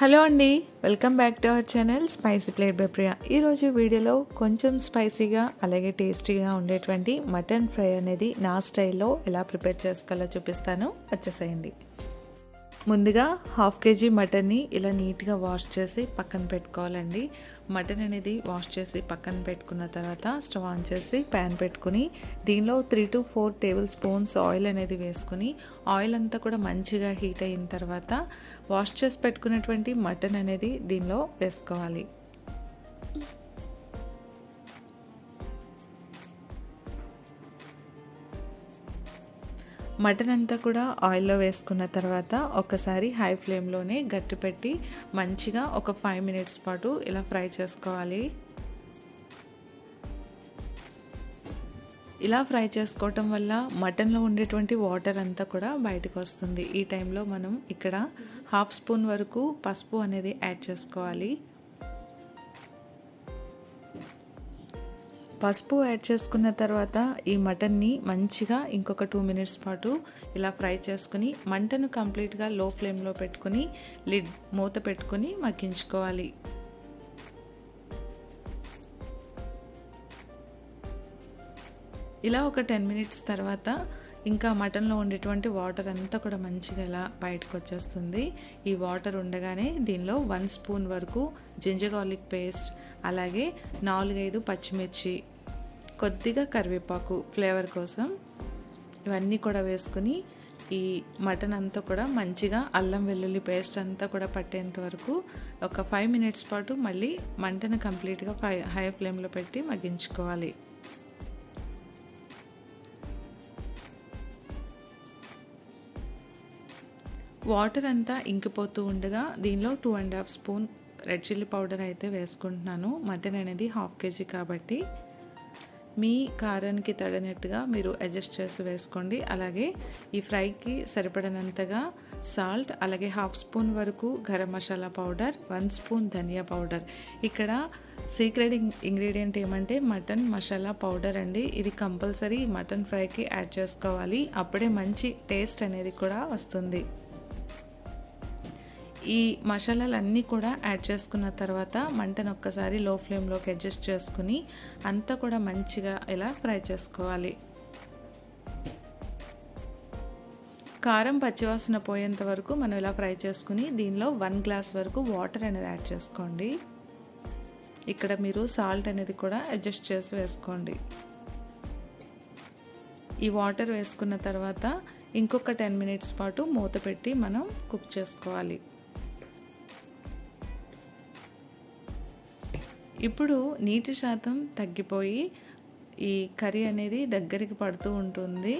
Hello అండి welcome back to our channel spicy plate by Priya. ఈరోజు వీడియోలో కొంచెం స్పైసీగా అలాగే టేస్టీగా ఉండేటువంటి మటన్ ఫ్రై అనేది నా స్టైల్లో ఎలా ప్రిపేర్ చేసుకోవాలో చూపిస్తాను. వచ్చేసేయండి. ముందుగా హాఫ్ కేజీ మటన్ని ఇలా నీట్గా వాష్ చేసి పక్కన పెట్టుకోవాలండి. మటన్ అనేది వాష్ చేసి పక్కన పెట్టుకున్న తర్వాత స్టవ్ ఆన్ చేసి ప్యాన్ పెట్టుకుని దీనిలో three to four tablespoons oil అనేది వేసుకుని ఆయిల్ అంతా కూడా మంచిగా హీట్ అయిన తర్వాత వాష్ చేసి పెట్టుకున్నటువంటి మటన్ అనేది దీనిలో వేసుకోవాలి. మటన్ అంతా కూడా ఆయిల్లో వేసుకున్న తర్వాత ఒకసారి హై ఫ్లేమ్లోనే గట్టి పెట్టి మంచిగా ఒక ఫైవ్ మినిట్స్ పాటు ఇలా ఫ్రై చేసుకోవాలి. ఇలా ఫ్రై చేసుకోవటం వల్ల మటన్లో ఉండేటువంటి వాటర్ అంతా కూడా బయటకు వస్తుంది. ఈ టైంలో మనం ఇక్కడ హాఫ్ స్పూన్ వరకు పసుపు అనేది యాడ్ చేసుకోవాలి. పసుపు యాడ్ చేసుకున్న తర్వాత ఈ మటన్ని మంచిగా ఇంకొక టూ మినిట్స్ పాటు ఇలా ఫ్రై చేసుకుని మంటను కంప్లీట్గా లో ఫ్లేమ్లో పెట్టుకుని లిడ్ మూత పెట్టుకుని మగ్గించుకోవాలి. ఇలా ఒక టెన్ మినిట్స్ తర్వాత ఇంకా మటన్లో ఉండేటువంటి వాటర్ అంతా కూడా మంచిగా ఇలా బయటకు వచ్చేస్తుంది. ఈ వాటర్ ఉండగానే దీనిలో వన్ స్పూన్ వరకు జింజర్ గార్లిక్ పేస్ట్ అలాగే నాలుగైదు పచ్చిమిర్చి కొద్దిగా కరివేపాకు ఫ్లేవర్ కోసం ఇవన్నీ కూడా వేసుకుని ఈ మటన్ అంతా కూడా మంచిగా అల్లం వెల్లుల్లి పేస్ట్ అంతా కూడా పట్టేంత వరకు ఒక ఫైవ్ మినిట్స్ పాటు మళ్ళీ మంటను కంప్లీట్గా ఫై హై ఫ్లేమ్లో పెట్టి మగ్గించుకోవాలి. వాటర్ అంతా ఇంకిపోతూ ఉండగా దీనిలో two and half spoon red chilli powder అయితే వేసుకుంటున్నాను. మటన్ అనేది హాఫ్ కేజీ కాబట్టి మీ కారానికి తగినట్టుగా మీరు అడ్జస్ట్ చేసి వేసుకోండి. అలాగే ఈ ఫ్రైకి సరిపడినంతగా సాల్ట్ అలాగే హాఫ్ స్పూన్ వరకు garam masala powder one spoon ధనియా పౌడర్. ఇక్కడ సీక్రెట్ ఇంగ్రీడియంట్ ఏమంటే మటన్ మసాలా పౌడర్ అండి. ఇది కంపల్సరీ మటన్ ఫ్రైకి యాడ్ చేసుకోవాలి. అప్పుడే మంచి టేస్ట్ అనేది కూడా వస్తుంది. ఈ మసాలాలన్నీ కూడా యాడ్ చేసుకున్న తర్వాత మంటను ఒక్కసారి లో ఫ్లేమ్లోకి అడ్జస్ట్ చేసుకుని అంతా కూడా మంచిగా ఇలా ఫ్రై చేసుకోవాలి. కారం పచ్చివాసన పోయేంత వరకు మనం ఇలా ఫ్రై చేసుకుని దీనిలో వన్ గ్లాస్ వరకు వాటర్ అనేది యాడ్ చేసుకోండి. ఇక్కడ మీరు సాల్ట్ అనేది కూడా అడ్జస్ట్ చేసి వేసుకోండి. ఈ వాటర్ వేసుకున్న తర్వాత ఇంకొక టెన్ మినిట్స్ పాటు మూత పెట్టి మనం కుక్ చేసుకోవాలి. ఇప్పుడు నీటి శాతం తగ్గిపోయి ఈ కర్రీ అనేది దగ్గరికి పడుతూ ఉంటుంది.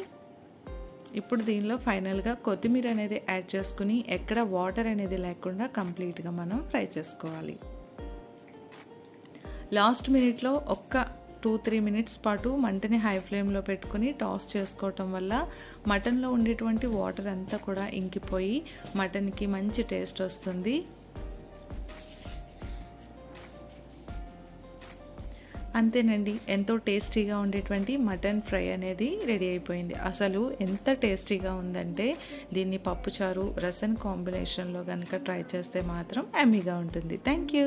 ఇప్పుడు దీనిలో ఫైనల్గా కొత్తిమీర అనేది యాడ్ చేసుకుని ఎక్కడ వాటర్ అనేది లేకుండా కంప్లీట్గా మనం ఫ్రై చేసుకోవాలి. లాస్ట్ మినిట్లో ఒక్క టూ త్రీ మినిట్స్ పాటు మంటని హై ఫ్లేమ్లో పెట్టుకుని టాస్ చేసుకోవటం వల్ల మటన్లో ఉండేటువంటి వాటర్ అంతా కూడా ఇంకిపోయి మటన్కి మంచి టేస్ట్ వస్తుంది. అంతేనండి. ఎంతో టేస్టీగా ఉండేటువంటి మటన్ ఫ్రై అనేది రెడీ అయిపోయింది. అసలు ఎంత టేస్టీగా ఉందంటే దీన్ని పప్పుచారు రసం కాంబినేషన్లో కనుక ట్రై చేస్తే మాత్రం ఎమ్మీగా ఉంటుంది. Thank you